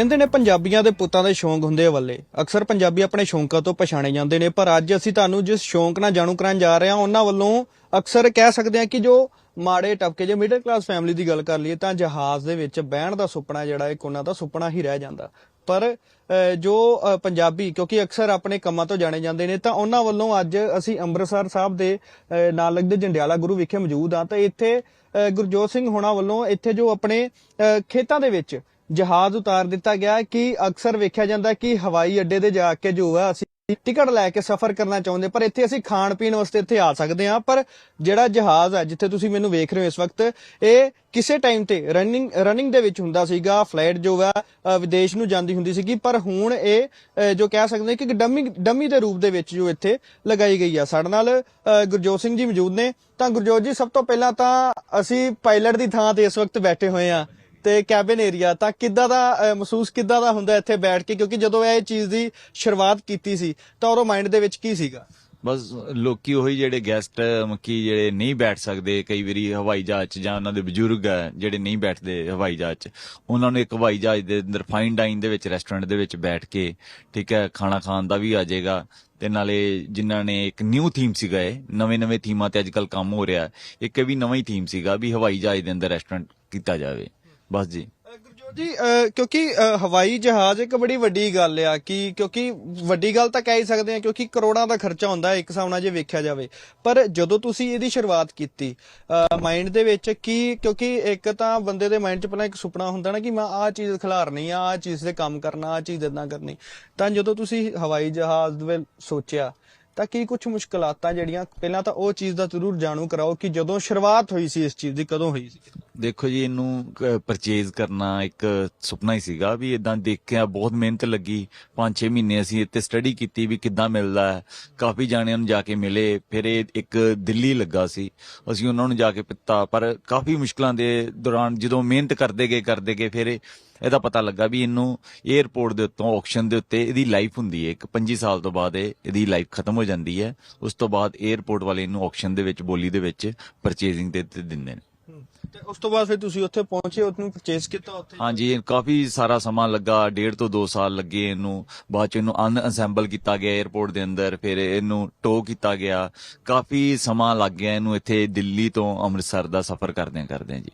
ਕਹਿੰਦੇ ਨੇ ਪੰਜਾਬੀਆਂ ਦੇ ਪੁੱਤਾਂ ਦੇ ਸ਼ੌਂਕ ਹੁੰਦੇ ਆ ਵੱਲੇ। ਅਕਸਰ ਪੰਜਾਬੀ ਆਪਣੇ ਸ਼ੌਂਕਾਂ ਤੋਂ ਪਛਾਣੇ ਜਾਂਦੇ ਨੇ ਪਰ ਅੱਜ ਅਸੀਂ ਤੁਹਾਨੂੰ ਜਿਸ ਸ਼ੌਂਕ ਨਾਲ ਜਾਣੂ ਕਰਾਉਣ ਜਾ ਰਹੇ ਹਾਂ ਉਹਨਾਂ ਵੱਲੋਂ ਅਕਸਰ ਕਹਿ ਸਕਦੇ ਹਾਂ ਕਿ ਜੋ ਮਾੜੇ ਟਪਕੇ ਜੇ ਮਿਡਲ ਕਲਾਸ ਫੈਮਿਲੀ ਦੀ ਗੱਲ ਕਰ ਲਈਏ ਤਾਂ ਜਹਾਜ਼ ਦੇ ਵਿੱਚ ਬਹਿਣ ਦਾ ਸੁਪਨਾ ਜਿਹੜਾ ਇੱਕ ਉਹਨਾਂ ਦਾ ਸੁਪਨਾ ਹੀ ਰਹਿ ਜਾਂਦਾ। ਪਰ ਜੋ ਪੰਜਾਬੀ ਕਿਉਂਕਿ ਅਕਸਰ ਆਪਣੇ ਕੰਮਾਂ ਤੋਂ ਜਾਣੇ ਜਾਂਦੇ ਨੇ ਤਾਂ ਉਹਨਾਂ ਵੱਲੋਂ ਅੱਜ ਅਸੀਂ ਅੰਮ੍ਰਿਤਸਰ ਸਾਹਿਬ ਦੇ ਨਾਲ ਲੱਗਦੇ ਜੰਡਿਆਲਾ ਗੁਰੂ ਵਿਖੇ ਮੌਜੂਦ ਹਾਂ। ਤਾਂ ਇੱਥੇ ਗੁਰਜੋਤ ਸਿੰਘ ਹੋਣਾ ਵੱਲੋਂ ਇੱਥੇ ਜੋ ਆਪਣੇ ਅਹ, ਖੇਤਾਂ ਦੇ ਵਿੱਚ ਜਹਾਜ਼ ਉਤਾਰ ਦਿੱਤਾ ਗਿਆ ਕਿ ਅਕਸਰ ਵੇਖਿਆ ਜਾਂਦਾ ਕਿ ਹਵਾਈ ਅੱਡੇ ਦੇ ਜਾ ਕੇ ਜੋ ਹੈ ਅਸੀਂ ਟਿਕਟ ਲੈ ਕੇ ਸਫ਼ਰ ਕਰਨਾ ਚਾਹੁੰਦੇ ਪਰ ਇੱਥੇ ਅਸੀਂ ਖਾਣ ਪੀਣ ਵਾਸਤੇ ਇੱਥੇ ਆ ਸਕਦੇ ਹਾਂ। ਪਰ ਜਿਹੜਾ ਜਹਾਜ਼ ਹੈ, ਜਿੱਥੇ ਤੁਸੀਂ ਮੈਨੂੰ ਵੇਖ ਰਹੇ ਹੋ ਇਸ ਵਕਤ, ਇਹ ਕਿਸੇ ਟਾਈਮ ਤੇ ਰਨਿੰਗ ਰਨਿੰਗ ਦੇ ਵਿੱਚ ਹੁੰਦਾ ਸੀਗਾ। ਫਲਾਈਟ ਜੋ ਹੈ ਵਿਦੇਸ਼ ਨੂੰ ਜਾਂਦੀ ਹੁੰਦੀ ਸੀਗੀ, ਪਰ ਹੁਣ ਇਹ ਜੋ ਕਹਿ ਸਕਦੇ ਹਾਂ ਕਿ ਡੰਮੀ ਡੰਮੀ ਦੇ ਰੂਪ ਦੇ ਵਿੱਚ ਜੋ ਇੱਥੇ ਲਗਾਈ ਗਈ ਆ। ਸਾਡੇ ਨਾਲ ਗੁਰਜੋਤ ਸਿੰਘ ਜੀ ਮੌਜੂਦ ਨੇ। ਤਾਂ ਗੁਰਜੋਤ ਜੀ, ਸਭ ਤੋਂ ਪਹਿਲਾਂ ਤਾਂ ਅਸੀਂ ਪਾਇਲਟ ਦੀ ਥਾਂ ਤੇ ਇਸ ਵਕਤ ਬੈਠੇ ਹੋਏ ਆ ਤੇ ਕੈਬਿਨ ਏਰੀਆ ਤਾਂ ਕਿੱਦਾਂ ਦਾ ਮਹਿਸੂਸ ਕਿੱਦਾਂ ਦਾ ਹੁੰਦਾ ਇੱਥੇ ਬੈਠ ਕੇ? ਕਿਉਂਕਿ ਜਦੋਂ ਇਹ ਚੀਜ਼ ਦੀ ਸ਼ੁਰੂਆਤ ਕੀਤੀ ਸੀ, ਤਾਂ ਉਹਦੇ ਮਾਈਂਡ ਦੇ ਵਿੱਚ ਕੀ ਸੀਗਾ? ਬਸ ਲੋਕੀ ਉਹੀ ਜਿਹੜੇ ਗੈਸਟ ਮੱਕੀ ਜਿਹੜੇ ਨਹੀਂ ਬੈਠ ਸਕਦੇ, ਕਈ ਵਾਰੀ ਹਵਾਈ ਜਹਾਜ਼ 'ਚ ਜਾਂ ਉਹਨਾਂ ਦੇ ਬਜ਼ੁਰਗ ਹੈ ਜਿਹੜੇ ਨਹੀਂ ਬੈਠਦੇ ਹਵਾਈ ਜਹਾਜ਼ 'ਚ, ਉਹਨਾਂ ਨੂੰ ਇੱਕ ਹਵਾਈ ਜਹਾਜ਼ ਦੇ ਅੰਦਰ ਫਾਈਨ ਡਾਈਨ ਦੇ ਵਿੱਚ ਰੈਸਟੋਰੈਂਟ ਦੇ ਵਿੱਚ ਬੈਠ ਕੇ, ਠੀਕ ਹੈ, ਖਾਣਾ ਖਾਣ ਦਾ ਵੀ ਆ ਜਾਏਗਾ। ਤੇ ਨਾਲੇ ਜਿਨ੍ਹਾਂ ਨੇ ਇੱਕ ਨਿਊ ਥੀਮ ਸੀਗਾ ਇਹ ਨਵੇਂ ਨਵੇਂ ਥੀਮਾਂ ਤੇ ਅੱਜਕੱਲ ਕੰਮ ਹੋ ਰਿਹਾ। ਇੱਕ ਇਹ ਵੀ ਨਵਾਂ ਹੀ ਥੀਮ ਸੀਗਾ ਵੀ ਹਵਾਈ ਜਹਾਜ਼ ਦੇ ਅੰਦਰ ਰੈਸਟੋਰੈਂਟ ਕੀਤਾ ਜਾਵੇ। ਬਸ ਜੀ। ਗੁਰਜੋਤ ਜੀ ਅ, ਕਿਉਂਕਿ ਅ, ਹਵਾਈ ਜਹਾਜ਼ ਇੱਕ ਬੜੀ ਵੱਡੀ ਗੱਲ ਆ ਕਿ ਕਿਉਂਕਿ ਵੱਡੀ ਗੱਲ ਤਾਂ ਕਹਿ ਹੀ ਸਕਦੇ ਆ ਕਿਉਂਕਿ ਕਰੋੜਾਂ ਦਾ ਖਰਚਾ ਹੁੰਦਾ ਇੱਕ ਹਿਸਾਬ ਜੇ ਵੇਖਿਆ ਜਾਵੇ। ਪਰ ਜਦੋਂ ਤੁਸੀਂ ਇਹਦੀ ਸ਼ੁਰੂਆਤ ਕੀਤੀ ਮਾਈਂਡ ਦੇ ਵਿੱਚ ਕੀ ਕਿਉਂਕਿ ਇੱਕ ਤਾਂ ਬੰਦੇ ਦੇ ਮਾਈਂਡ 'ਚ ਪਹਿਲਾਂ ਇੱਕ ਸੁਪਨਾ ਹੁੰਦਾ ਨਾ ਕਿ ਮੈਂ ਆਹ ਚੀਜ਼ ਖਿਲਾਰਨੀ ਆ ਆਹ ਚੀਜ਼ ਤੇ ਕੰਮ ਕਰਨਾ ਆਹ ਚੀਜ਼ ਇਦਾਂ ਕਰਨੀ। ਤਾਂ ਜਦੋਂ ਤੁਸੀਂ ਹਵਾਈ ਜਹਾਜ਼ ਦੇ ਵੱਲ ਸੋਚਿਆ ਤਾਂ ਕੀ ਕੁਝ ਮੁਸ਼ਕਲਾਤਾਂ ਜਿਹੜੀਆਂ ਪਹਿਲਾਂ ਤਾਂ ਉਹ ਚੀਜ਼ ਦਾ ਜ਼ਰੂਰ ਜਾਣੂ ਕਰਾਓ ਕਿ ਜਦੋਂ ਸ਼ੁਰੂਆਤ ਹੋਈ ਸੀ ਇਸ ਚੀਜ਼ ਦੀ ਕਦੋਂ ਹੋਈ ਸੀ? ਦੇਖੋ ਜੀ, ਇਹਨੂੰ ਪਰਚੇਜ਼ ਕਰਨਾ ਇੱਕ ਸੁਪਨਾ ਹੀ ਸੀਗਾ ਵੀ ਇਦਾਂ ਦੇਖਿਆ ਬਹੁਤ ਮਿਹਨਤ ਲੱਗੀ। 5-6 ਮਹੀਨੇ ਅਸੀਂ ਇੱਥੇ ਸਟੱਡੀ ਕੀਤੀ ਵੀ ਕਿੱਦਾਂ ਮਿਲਦਾ ਹੈ। ਕਾਫੀ ਜਾਣਿਆਂ ਨੂੰ ਜਾ ਕੇ ਮਿਲੇ। ਫਿਰ ਇਹ ਇੱਕ ਦਿੱਲੀ ਲੱਗਾ ਸੀ। ਅਸੀਂ ਉਹਨਾਂ ਨੂੰ ਜਾ ਕੇ ਪਿੱਤਾ। ਪਰ ਕਾਫੀ ਮੁਸ਼ਕਲਾਂ ਦੇ ਦੌਰਾਨ ਜਦੋਂ ਮਿਹਨਤ ਕਰਦੇ ਗਏ ਕਰਦੇ ਗਏ, ਫਿਰ ਇਹਦਾ ਪਤਾ ਲੱਗਾ ਵੀ ਇਹਨੂੰ 에어ਪੋਰਟ ਦੇ ਉੱਤੋਂ ਆਕਸ਼ਨ ਦੇ ਉੱਤੇ ਇਹਦੀ ਲਾਈਫ ਹੁੰਦੀ ਹੈ। ਇੱਕ 25 ਸਾਲ ਤੋਂ ਬਾਅਦ ਇਹਦੀ ਲਾਈਫ ਖਤਮ ਹੋ ਜਾਂਦੀ ਹੈ। ਉਸ ਤੋਂ ਬਾਅਦ 에어ਪੋਰਟ ਵਾਲੇ ਇਹਨੂੰ ਆਕਸ਼ਨ ਦੇ ਵਿੱਚ, ਬੋਲੀ ਦੇ ਵਿੱਚ ਪਰਚੇਜ਼ਿੰਗ ਦੇ ਦਿੰਦੇ ਨੇ। ਤੇ ਉਸ ਤੋਂ ਬਾਅਦ ਫਿਰ ਤੁਸੀਂ ਉੱਥੇ ਪਹੁੰਚੇ, ਉਹਨੂੰ ਪਰਚੇਸ ਕੀਤਾ ਉੱਥੇ? ਹਾਂਜੀ, ਇਹ ਕਾਫੀ ਸਾਰਾ ਸਮਾਂ ਲੱਗਾ, ਡੇਢ ਤੋਂ 2 ਸਾਲ ਲੱਗੇ ਇਹਨੂੰ। ਬਾਅਦ ਚ ਇਹਨੂੰ ਅਨਅਸੈਂਬਲ ਕੀਤਾ ਗਿਆ 에어ਪੋਰਟ ਦੇ ਅੰਦਰ, ਫਿਰ ਇਹਨੂੰ ਟੋ ਕੀਤਾ ਗਿਆ। ਕਾਫੀ ਸਮਾਂ ਲੱਗ ਗਿਆ ਇਹਨੂੰ ਇੱਥੇ ਦਿੱਲੀ ਤੋਂ ਅੰਮ੍ਰਿਤਸਰ ਦਾ ਸਫ਼ਰ ਕਰਦਿਆਂ ਕਰਦਿਆਂ ਜੀ।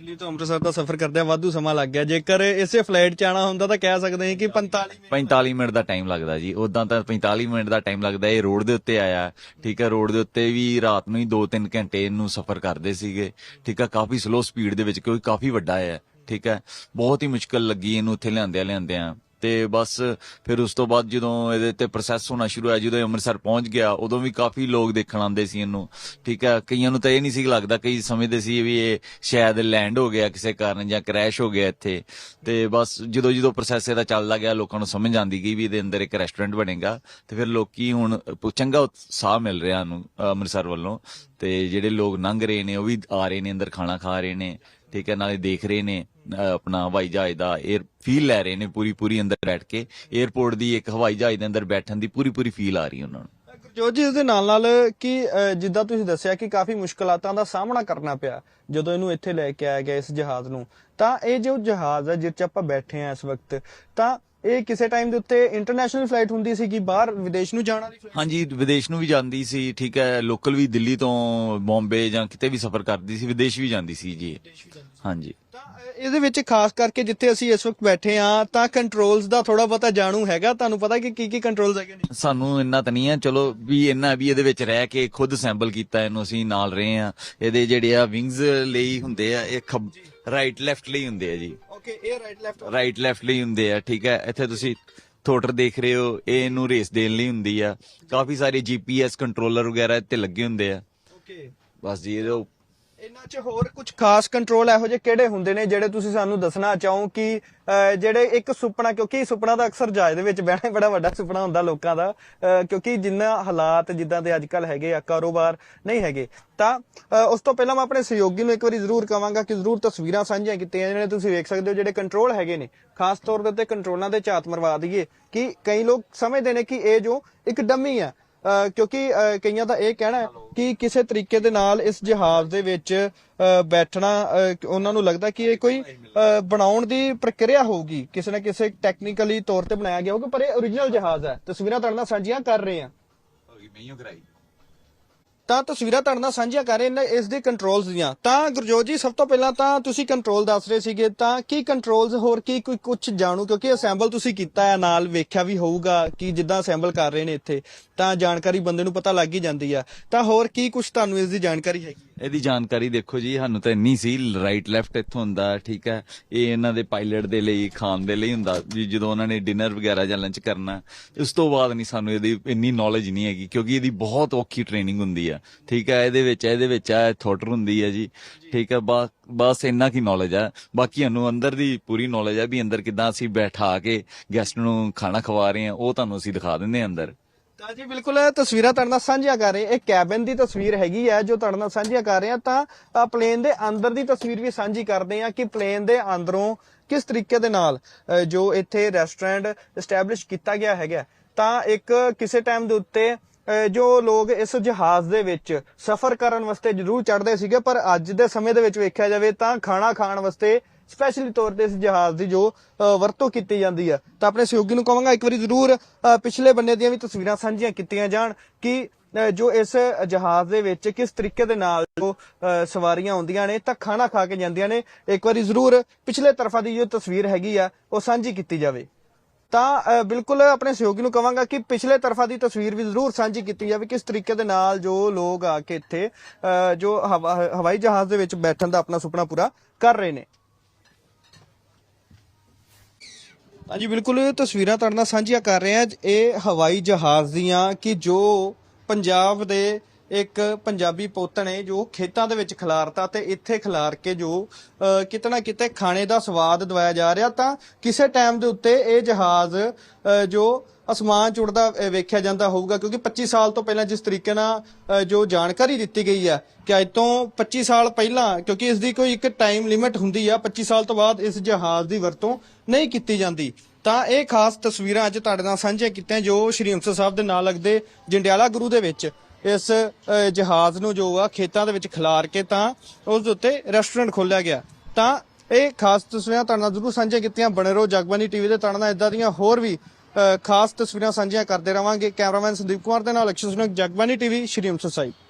ਦਿੱਲੀ ਤੋਂ ਅੰਮ੍ਰਿਤਸਰ ਦਾ ਸਫ਼ਰ ਕਰਦਿਆਂ ਵਾਧੂ ਸਮਾਂ ਲੱਗ ਗਿਆ। ਜੇਕਰ ਇਸੇ ਫਲਾਈਟ 'ਚ ਆਣਾ ਹੁੰਦਾ ਤਾਂ ਕਹਿ ਸਕਦੇ ਹਾਂ ਕਿ 45 ਮਿੰਟ 45 ਮਿੰਟ ਦਾ ਟਾਈਮ ਲੱਗਦਾ ਜੀ। ਉਦਾਂ ਤਾਂ 45 ਮਿੰਟ ਦਾ ਟਾਈਮ ਲੱਗਦਾ। ਇਹ ਰੋਡ ਦੇ ਉੱਤੇ ਆਇਆ। ਠੀਕ ਹੈ ਰੋਡ ਦੇ ਉੱਤੇ ਵੀ ਰਾਤ ਨੂੰ ਹੀ 2-3 ਘੰਟੇ ਇਹਨੂੰ ਸਫ਼ਰ ਕਰਦੇ ਸੀਗੇ। ਠੀਕ ਹੈ, ਕਾਫੀ ਸਲੋ ਸਪੀਡ ਦੇ ਵਿੱਚ ਕਿਉਂਕਿ ਕਾਫੀ ਵੱਡਾ ਹੈ। ਠੀਕ ਹੈ, ਬਹੁਤ ਹੀ ਮੁਸ਼ਕਲ ਲੱਗੀ ਇਹਨੂੰ ਉੱਥੇ ਲਿਆਂਦਿਆਂ ਲਿਆਂਦਿਆਂ ਤੇ ਬਸ ਫਿਰ ਉਸ ਤੋਂ ਬਾਅਦ ਜਦੋਂ ਇਹਦੇ ਤੇ ਪ੍ਰੋਸੈਸ ਹੋਣਾ ਸ਼ੁਰੂ ਹੋਇਆ, ਜਦੋਂ ਅੰਮ੍ਰਿਤਸਰ ਪਹੁੰਚ ਗਿਆ, ਉਦੋਂ ਵੀ ਕਾਫੀ ਲੋਕ ਦੇਖਣ ਆਉਂਦੇ ਸੀ ਇਹਨੂੰ। ਠੀਕ ਹੈ, ਕਈਆਂ ਨੂੰ ਤਾਂ ਇਹ ਨਹੀਂ ਸੀ ਲੱਗਦਾ, ਕਈ ਸਮਝਦੇ ਸੀ ਵੀ ਇਹ ਸ਼ਾਇਦ ਲੈਂਡ ਹੋ ਗਿਆ ਕਿਸੇ ਕਾਰਨ ਜਾਂ ਕ੍ਰੈਸ਼ ਹੋ ਗਿਆ ਇੱਥੇ। ਤੇ ਬਸ ਜਦੋਂ ਜਦੋਂ ਪ੍ਰੋਸੈਸ ਇਹਦਾ ਚੱਲਦਾ ਗਿਆ, ਲੋਕਾਂ ਨੂੰ ਸਮਝ ਆਉਂਦੀ ਗਈ ਵੀ ਇਹਦੇ ਅੰਦਰ ਇੱਕ ਰੈਸਟੋਰੈਂਟ ਬਣੇਗਾ। ਤੇ ਫਿਰ ਲੋਕੀ ਹੁਣ ਚੰਗਾ ਉਤਸ਼ਾਹ ਮਿਲ ਰਿਹਾ ਨੂੰ ਅੰਮ੍ਰਿਤਸਰ ਵੱਲੋਂ। ਤੇ ਜਿਹੜੇ ਲੋਕ ਲੰਘ ਰਹੇ ਨੇ, ਉਹ ਵੀ ਆ ਰਹੇ ਨੇ, ਅੰਦਰ ਖਾਣਾ ਖਾ ਰਹੇ ਨੇ। ਠੀਕ ਹੈ ਨਾਲੇ ਦੇਖ ਰਹੇ ਨੇ ਆਪਣਾ ਹਵਾਈ ਜਹਾਜ਼ ਦਾ 에ਅਰ ਫੀਲ ਲੈ ਰਹੇ ਨੇ ਪੂਰੀ ਪੂਰੀ ਅੰਦਰ ਬੈਠ ਕੇ। 에ਅਰਪੋਰਟ ਦੀ ਇੱਕ ਹਵਾਈ ਜਹਾਜ਼ ਦੇ ਅੰਦਰ ਬੈਠਣ ਦੀ ਪੂਰੀ ਪੂਰੀ ਫੀਲ ਆ ਰਹੀ ਉਹਨਾਂ ਨੂੰ। ਗੁਰਜੋਤ ਜੀ ਇਸ ਦੇ ਨਾਲ ਨਾਲ ਕਿ ਅ, ਜਿੱਦਾਂ ਤੁਸੀਂ ਦੱਸਿਆ ਕਿ ਕਾਫੀ ਮੁਸ਼ਕਲਾਤਾਂ ਦਾ ਸਾਹਮਣਾ ਕਰਨਾ ਪਿਆ ਜਦੋਂ ਇਹਨੂੰ ਇੱਥੇ ਲੈ ਕੇ ਆਇਆ ਗਿਆ ਇਸ ਜਹਾਜ਼ ਨੂੰ ਤਾਂ ਇਹ ਜੋ ਜਹਾਜ਼ ਹੈ ਜਿਸ 'ਚ ਆਪਾਂ ਬੈਠੇ ਆ ਇਸ ਵਕਤ ਤਾਂ ਇਹ ਕਿਸੇ ਟਾਈਮ ਦੇ ਉੱਤੇ ਇੰਟਰਨੈਸ਼ਨਲ ਫਲਾਈਟ ਹੁੰਦੀ ਸੀ ਕਿ ਬਾਹਰ ਵਿਦੇਸ਼ ਨੂੰ ਜਾਣ ਵਾਲੀ flight? ਹਾਂਜੀ ਵਿਦੇਸ਼ ਨੂੰ ਵੀ ਜਾਂਦੀ ਸੀ ਠੀਕ ਹੈ ਲੋਕਲ ਵੀ ਦਿੱਲੀ ਤੋਂ ਬੰਬੇ ਜਾਂ ਕਿਤੇ ਵੀ ਸਫ਼ਰ ਕਰਦੀ ਸੀ ਵਿਦੇਸ਼ ਵੀ ਜਾਂਦੀ ਸੀ ਜੀ ਹਾਂਜੀ। ਤਾਂ ਅ, ਇਹਦੇ ਵਿੱਚ ਖਾਸ ਕਰਕੇ ਜਿੱਥੇ ਅਸੀਂ ਇਸ ਵਕਤ ਬੈਠੇ ਆ ਤਾਂ ਕੰਟਰੋਲਸ ਦਾ ਥੋੜਾ ਬਹੁਤਾ ਜਾਣੂ ਹੈਗਾ। ਤੁਹਾਨੂੰ ਪਤਾ ਕਿ ਕੀ ਕੀ ਕੰਟਰੋਲਸ ਹੈਗੇ ਨੇ? ਸਾਨੂੰ ਇੰਨਾ ਤਾਂ ਨਹੀਂ ਹੈ। ਚਲੋ ਵੀ ਇੰਨਾ ਵੀ ਇਹਦੇ ਵਿੱਚ ਰਹਿ ਕੇ ਖੁਦ ਸੈਂਪਲ ਕੀਤਾ ਇਹਨੂੰ ਅਸੀਂ ਨਾਲ ਰਹੇ ਆ ਇਹਦੇ ਜਿਹੜੇ ਆ ਵਿੰਗਸ ਲਈ ਹੁੰਦੇ ਆ ਇਹ ਰਾਈਟ ਲੈਫਟ ਲਈ ਹੁੰਦੇ ਆ ਜੀ। ਓਕੇ ਇਹ ਰਾਈਟ ਲੈਫਟ ਰਾਈਟ ਲੈਫਟ ਲਈ ਹੁੰਦੇ ਆ ਠੀਕ ਹੈ? ਇੱਥੇ ਤੁਸੀਂ ਥੋਟਰ ਦੇਖ ਰਹੇ ਹੋ ਇਹ ਇਹਨੂੰ ਰੇਸ ਦੇਣ ਲਈ ਹੁੰਦੀ ਆ। ਕਾਫੀ ਸਾਰੇ ਜੀਪੀਐਸ ਕੰਟਰੋਲਰ ਵਗੈਰਾ ਇੱਥੇ ਲੱਗੇ ਹੁੰਦੇ ਆ। ਓਕੇ ਬਸ ਜੀ ਇਹਦੇ ਇਹਨਾਂ 'ਚ ਹੋਰ ਕੁਝ ਖਾਸ ਕੰਟਰੋਲ ਇਹੋ ਜਿਹੇ ਕਿਹੜੇ ਹੁੰਦੇ ਨੇ ਜਿਹੜੇ ਤੁਸੀਂ ਸਾਨੂੰ ਦੱਸਣਾ ਚਾਹੋ ਕਿ ਜਿਹੜੇ ਇੱਕ ਸੁਪਨਾ, ਕਿਉਂਕਿ ਸੁਪਨਾ ਤਾਂ ਅਕਸਰ ਜਹਾਜ਼ ਦੇ ਵਿੱਚ ਬਹਿਣਾ ਬੜਾ ਵੱਡਾ ਸੁਪਨਾ ਹੁੰਦਾ ਲੋਕਾਂ ਦਾ ਕਿਉਂਕਿ ਜਿੰਨਾ ਹਾਲਾਤ ਜਿੱਦਾਂ ਦੇ ਅੱਜਕੱਲ ਹੈਗੇ ਆ, ਕਾਰੋਬਾਰ ਨਹੀਂ ਹੈਗੇ, ਤਾਂ ਉਸ ਤੋਂ ਪਹਿਲਾਂ ਮੈਂ ਆਪਣੇ ਸਹਿਯੋਗੀ ਨੂੰ ਇੱਕ ਵਾਰੀ ਜ਼ਰੂਰ ਕਵਾਂਗਾ ਕਿ ਜ਼ਰੂਰ ਤਸਵੀਰਾਂ ਸਾਂਝੀਆਂ ਕੀਤੀਆਂ ਜਿਹੜੇ ਤੁਸੀਂ ਵੇਖ ਸਕਦੇ ਹੋ ਜਿਹੜੇ ਕੰਟਰੋਲ ਹੈਗੇ ਨੇ, ਖਾਸ ਤੌਰ ਦੇ ਉੱਤੇ ਕੰਟਰੋਲਾਂ ਦੇ ਝਾਤ ਮਰਵਾ ਦਈਏ ਕਿ ਕਈ ਲੋਕ ਸਮਝਦੇ ਨੇ ਕਿ ਇਹ ਜੋ ਇੱਕ ਡੰਮੀ ਆ ਕਿਉਂਕਿ ਕਈਆਂ ਦਾ ਇਹ ਕਹਿਣਾ ਹੈ ਕਿ ਕਿਸੇ ਤਰੀਕੇ ਦੇ ਨਾਲ ਇਸ ਜਹਾਜ਼ ਦੇ ਵਿੱਚ ਬੈਠਣਾ ਉਹਨਾਂ ਨੂੰ ਲੱਗਦਾ ਕਿ ਇਹ ਕੋਈ ਬਣਾਉਣ ਦੀ ਪ੍ਰਕਿਰਿਆ ਹੋਊਗੀ। ਕਿਸੇ ਨਾ ਕਿਸੇ ਟੈਕਨੀਕਲੀ ਤੌਰ ਤੇ ਬਣਾਇਆ ਗਿਆ ਹੋਊਗਾ ਪਰ ਇਹ ਓਰੀਜਨਲ ਜਹਾਜ਼ ਹੈ। ਤਸਵੀਰਾਂ ਤੁਹਾਡੇ ਨਾਲ ਸਾਂਝੀਆਂ ਕਰ ਰਹੇ ਹਾਂ। ਮਈਓ ਕਰਾਈ। ਤਾਂ ਤਸਵੀਰਾਂ ਤੁਹਾਡੇ ਨਾਲ ਸਾਂਝੀਆਂ ਕਰ ਰਹੇ ਨੇ ਇਸ ਦੇ ਕੰਟਰੋਲਸ ਦੀਆਂ। ਤਾਂ ਗੁਰਜੋਤ ਜੀ, ਸਭ ਤੋਂ ਪਹਿਲਾਂ ਤਾਂ ਤੁਸੀਂ ਕੰਟਰੋਲ ਦੱਸ ਰਹੇ ਸੀਗੇ, ਤਾਂ ਕੀ ਕੰਟਰੋਲਸ ਹੋਰ ਕੀ ਕੋਈ ਕੁਝ ਜਾਣੂ? ਕਿਉਂਕਿ ਅਸੈਂਬਲ ਤੁਸੀਂ ਕੀਤਾ ਹੈ, ਨਾਲ ਵੇਖਿਆ ਵੀ ਹੋਊਗਾ ਕਿ ਜਿੱਦਾਂ ਅਸੈਂਬਲ ਕਰ ਰਹੇ ਨੇ ਇੱਥੇ, ਤਾਂ ਜਾਣਕਾਰੀ ਬੰਦੇ ਨੂੰ ਪਤਾ ਲੱਗ ਹੀ ਜਾਂਦੀ ਆ। ਤਾਂ ਹੋਰ ਕੀ ਕੁਝ ਤੁਹਾਨੂੰ ਇਸ ਦੀ ਜਾਣਕਾਰੀ ਹੈਗੀ? ਇਹਦੀ ਜਾਣਕਾਰੀ ਦੇਖੋ ਜੀ, ਸਾਨੂੰ ਤਾਂ ਇੰਨੀ ਸੀ ਰਾਈਟ ਲੈਫਟ ਇੱਥੋਂ ਹੁੰਦਾ, ਠੀਕ ਹੈ। ਇਹ ਇਹਨਾਂ ਦੇ ਪਾਇਲਟ ਦੇ ਲਈ ਖਾਣ ਦੇ ਲਈ ਹੁੰਦਾ ਜੀ ਜਦੋਂ ਉਹਨਾਂ ਨੇ ਡਿਨਰ ਵਗੈਰਾ ਜਾਂ ਲੰਚ ਕਰਨਾ, ਉਸ ਤੋਂ ਬਾਅਦ ਨਹੀਂ ਸਾਨੂੰ ਇਹਦੀ ਇੰਨੀ ਨੌਲੇਜ ਨਹੀਂ ਹੈਗੀ, ਕਿਉਂਕਿ ਇਹਦੀ ਬਹੁਤ ਔਖੀ ਟ੍ਰੇਨਿੰਗ ਹੁੰਦੀ ਆ। ਠੀਕ ਹੈ, ਇਹਦੇ ਵਿੱਚ ਇਹਦੇ ਵਿੱਚ ਆ ਥੋਟਰ ਹੁੰਦੀ ਹੈ ਜੀ, ਠੀਕ ਹੈ, ਬਾ- ਬਸ ਇੰਨਾ ਕੀ ਨੌਲੇਜ ਆ। ਬਾਕੀ ਸਾਨੂੰ ਅੰਦਰ ਦੀ ਪੂਰੀ ਨੌਲੇਜ ਆ ਵੀ ਅੰਦਰ ਕਿਦਾਂ ਅਸੀਂ ਬੈਠਾ ਕੇ ਗੈਸਟ ਨੂੰ ਖਾਣਾ ਖਵਾ ਰਹੇ ਆ, ਉਹ ਤੁਹਾਨੂੰ ਅਸੀਂ ਦਿਖਾ ਦਿੰਦੇ ਹਾਂ ਅੰਦਰ। ਤਾਂ ਜੀ ਬਿਲਕੁਲ ਤਸਵੀਰਾਂ ਤੁਹਾਡੇ ਨਾਲ ਸਾਂਝੀਆਂ ਕਰ ਰਹੇ ਇਹ ਕੈਬਨ ਦੀ ਤਸਵੀਰ ਹੈਗੀ ਹੈ ਜੋ ਤੁਹਾਡੇ ਨਾਲ ਸਾਂਝੀਆਂ ਕਰ ਰਹੇ ਆ ਤਾਂ ਪਲੇਨ ਦੇ ਅੰਦਰ ਦੀ ਤਸਵੀਰ ਵੀ ਸਾਂਝੀ ਕਰਦੇ ਆ ਕਿ ਪਲੇਨ ਦੇ ਅੰਦਰੋਂ ਕਿਸ ਤਰੀਕੇ ਦੇ ਨਾਲ ਜੋ ਇੱਥੇ ਰੈਸਟੋਰੈਂਟ ਐਸਟੈਬਲਿਸ਼ ਕੀਤਾ ਗਿਆ ਹੈਗਾ। ਤਾਂ ਇੱਕ ਕਿਸੇ ਟਾਈਮ ਦੇ ਉੱਤੇ ਜੋ ਲੋਕ ਇਸ ਜਹਾਜ਼ ਦੇ ਵਿੱਚ ਸਫ਼ਰ ਕਰਨ ਵਾਸਤੇ ਜ਼ਰੂਰ ਚੜਦੇ ਸੀਗੇ, ਪਰ ਅੱਜ ਦੇ ਸਮੇਂ ਦੇ ਵਿੱਚ ਵੇਖਿਆ ਜਾਵੇ ਤਾਂ ਖਾਣਾ ਖਾਣ ਵਾਸਤੇ ਸਪੈਸ਼ਲੀ ਤੌਰ ਤੇ ਇਸ ਜਹਾਜ਼ ਦੀ ਜੋ ਵਰਤੋਂ ਕੀਤੀ ਜਾਂਦੀ ਆ। ਤਾਂ ਆਪਣੇ ਸਹਿਯੋਗੀ ਨੂੰ ਕਹਾਂਗਾ ਇੱਕ ਵਾਰੀ ਜ਼ਰੂਰ ਪਿਛਲੇ ਬੰਨੇ ਦੀਆਂ ਵੀ ਤਸਵੀਰਾਂ ਸਾਂਝੀਆਂ ਕੀਤੀਆਂ ਜਾਣ ਕਿ ਜੋ ਇਸ ਜਹਾਜ਼ ਦੇ ਵਿੱਚ ਕਿਸ ਤਰੀਕੇ ਦੇ ਨਾਲ ਜੋ ਸਵਾਰੀਆਂ ਆਉਂਦੀਆਂ ਨੇ ਤਾਂ ਖਾਣਾ ਖਾ ਕੇ ਜਾਂਦੀਆਂ ਨੇ। ਇੱਕ ਵਾਰੀ ਜ਼ਰੂਰ ਪਿਛਲੇ ਤਰਫਾ ਦੀ ਜੋ ਤਸਵੀਰ ਹੈਗੀ ਆ ਉਹ ਸਾਂਝੀ ਕੀਤੀ ਜਾਵੇ। ਤਾਂ ਬਿਲਕੁਲ ਆਪਣੇ ਸਹਿਯੋਗੀ ਨੂੰ ਕਵਾਂਗਾ ਕਿ ਪਿਛਲੇ ਤਰਫਾ ਦੀ ਤਸਵੀਰ ਵੀ ਜ਼ਰੂਰ ਸਾਂਝੀ ਕੀਤੀ ਜਾਵੇ ਕਿਸ ਤਰੀਕੇ ਦੇ ਨਾਲ ਜੋ ਲੋਕ ਆ ਕੇ ਇੱਥੇ ਅ, ਜੋ ਹਵਾ- ਹਵਾਈ ਜਹਾਜ਼ ਦੇ ਵਿੱਚ ਬੈਠਣ ਦਾ ਆਪਣਾ ਸੁਪਨਾ ਪੂਰਾ ਕਰ ਰਹੇ ਨੇ। ਹਾਂਜੀ ਬਿਲਕੁਲ ਤਸਵੀਰਾਂ ਤੁਹਾਡੇ ਨਾਲ ਸਾਂਝੀਆਂ ਕਰ ਰਹੇ ਹਾਂ। ਇਹ ਹਵਾਈ ਜਹਾਜ਼ ਦੀਆਂ ਕਿ ਜੋ ਪੰਜਾਬ ਦੇ ਇੱਕ ਪੰਜਾਬੀ ਪੁੱਤ ਨੇ ਜੋ ਖੇਤਾਂ ਦੇ ਵਿੱਚ ਖਿਲਾਰਤਾ ਤੇ ਇੱਥੇ ਖਿਲਾਰ ਕੇ ਜੋ ਅ, ਕਿਤੇ ਨਾ ਕਿਤੇ ਖਾਣੇ ਦਾ ਸਵਾਦ ਦਵਾਇਆ ਜਾ ਰਿਹਾ ਤਾਂ ਕਿਸੇ ਟਾਈਮ ਦੇ ਉੱਤੇ ਇਹ ਜਹਾਜ਼ ਜੋ ਅਸਮਾਨ ਚੁੜਦਾ ਵੇਖਿਆ ਜਾਂਦਾ ਹੋਊਗਾ, ਕਿਉਂਕਿ 25 ਸਾਲ ਤੋਂ ਪਹਿਲਾਂ ਜਿਸ ਤਰੀਕੇ ਨਾਲ ਜੋ ਜਾਣਕਾਰੀ ਦਿੱਤੀ ਗਈ ਹੈ, ਕਿ ਅੱਜ ਤੋਂ 25 ਸਾਲ ਪਹਿਲਾਂ, ਕਿਉਂਕਿ ਇਸ ਦੀ ਕੋਈ ਇੱਕ ਟਾਈਮ ਲਿਮਿਟ ਹੁੰਦੀ ਆ 25 ਸਾਲ ਤੋਂ ਬਾਅਦ ਇਸ ਜਹਾਜ਼ ਦੀ ਵਰਤੋਂ ਨਹੀਂ ਕੀਤੀ ਜਾਂਦੀ। ਤਾਂ ਇਹ ਖਾਸ ਤਸਵੀਰਾਂ ਅੱਜ ਤੁਹਾਡੇ ਨਾਲ ਸਾਂਝੀਆਂ ਕੀਤੀਆਂ, ਜੋ ਸ਼੍ਰੀ ਅੰਮ੍ਰਿਤਸਰ ਸਾਹਿਬ ਦੇ ਨਾਲ ਲੱਗਦੇ ਜੰਡਿਆਲਾ ਗੁਰੂ ਦੇ ਵਿੱਚ, ਇਸ ਜਹਾਜ਼ ਨੂੰ ਜੋ ਆ ਖੇਤਾਂ ਦੇ ਵਿੱਚ ਖਿਲਾਰ ਕੇ ਤਾਂ ਉਸ ਦੇ ਉੱਤੇ ਰੈਸਟੋਰੈਂਟ ਖੋਲਿਆ ਗਿਆ। ਤਾਂ ਇਹ ਖਾਸ ਤਸਵੀਰਾਂ ਤੁਹਾਡੇ ਨਾਲ ਜ਼ਰੂਰ ਸਾਂਝੀਆਂ ਕੀਤੀਆਂ, ਬਣੇ ਰਹੋ ਜਗਬਾਨੀ ਟੀਵੀ ਦੇ, ਤੁਹਾਡੇ ਨਾਲ ਇਦਾਂ ਦੀਆਂ ਹੋਰ ਵੀ ਖਾਸ ਤਸਵੀਰਾਂ ਸਾਂਝੀਆਂ ਕਰਦੇ ਰਵਾਂਗੇ ਕੈਮਰਾਮੈਨ ਸੰਦੀਪ ਕੁਮਾਰ ਦੇ ਨਾਲ ਅਕਸ਼ਰ ਸੁਨਕ ਜਗਬਾਨੀ ਟੀਵੀ, ਸ਼੍ਰੀ ਅੰਮ੍ਰਿਤਸਰ ਸਾਹਿਬ।